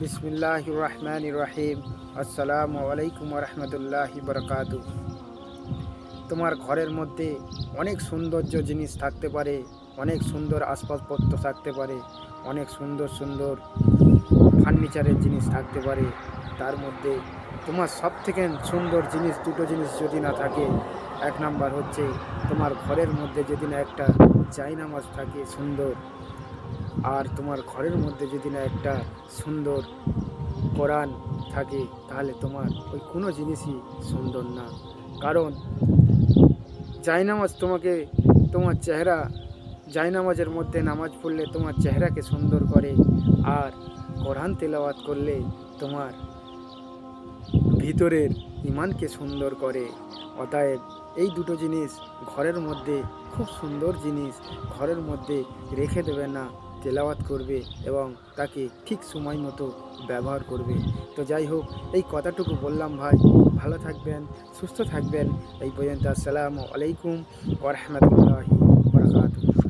বিসমিল্লাহ রহমান রহিম আসসালামু আলাইকুম রহমতুল্লাহ বরকাত তোমার ঘরের মধ্যে অনেক সৌন্দর্য জিনিস থাকতে পারে, অনেক সুন্দর আসবাবপত্র থাকতে পারে, অনেক সুন্দর সুন্দর ফার্নিচারের জিনিস থাকতে পারে। তার মধ্যে তোমার সব থেকে সুন্দর জিনিস, দুটো জিনিস যদি না থাকে, এক নাম্বার হচ্ছে তোমার ঘরের মধ্যে যদি না একটা জায়নামাজ থাকে সুন্দর আর তোমার ঘরের মধ্যে যদি না একটা সুন্দর কোরআন থাকে, তাহলে তোমার ওই কোনো জিনিসই সুন্দর না। কারণ জায়নামাজ তোমাকে, তোমার চেহারা জায়নামাজের মধ্যে নামাজ পড়লে তোমার চেহারাকে সুন্দর করে, আর কোরআন তেলাওয়াত করলে তোমার ভিতরের ইমানকে সুন্দর করে। অতএব এই দুটো জিনিস ঘরের মধ্যে, খুব সুন্দর জিনিস ঘরের মধ্যে রেখে দেবে না। তেলাওয়াত করবে এবং তাকে ঠিক সময় মতো ব্যবহার করবে। তো যাই হোক, এই কথাটুকু বললাম ভাই। ভালো থাকবেন, সুস্থ থাকবেন। এই পর্যন্ত আসসালামু আলাইকুম ওরহমতুল্লাহি বরকাতুহ।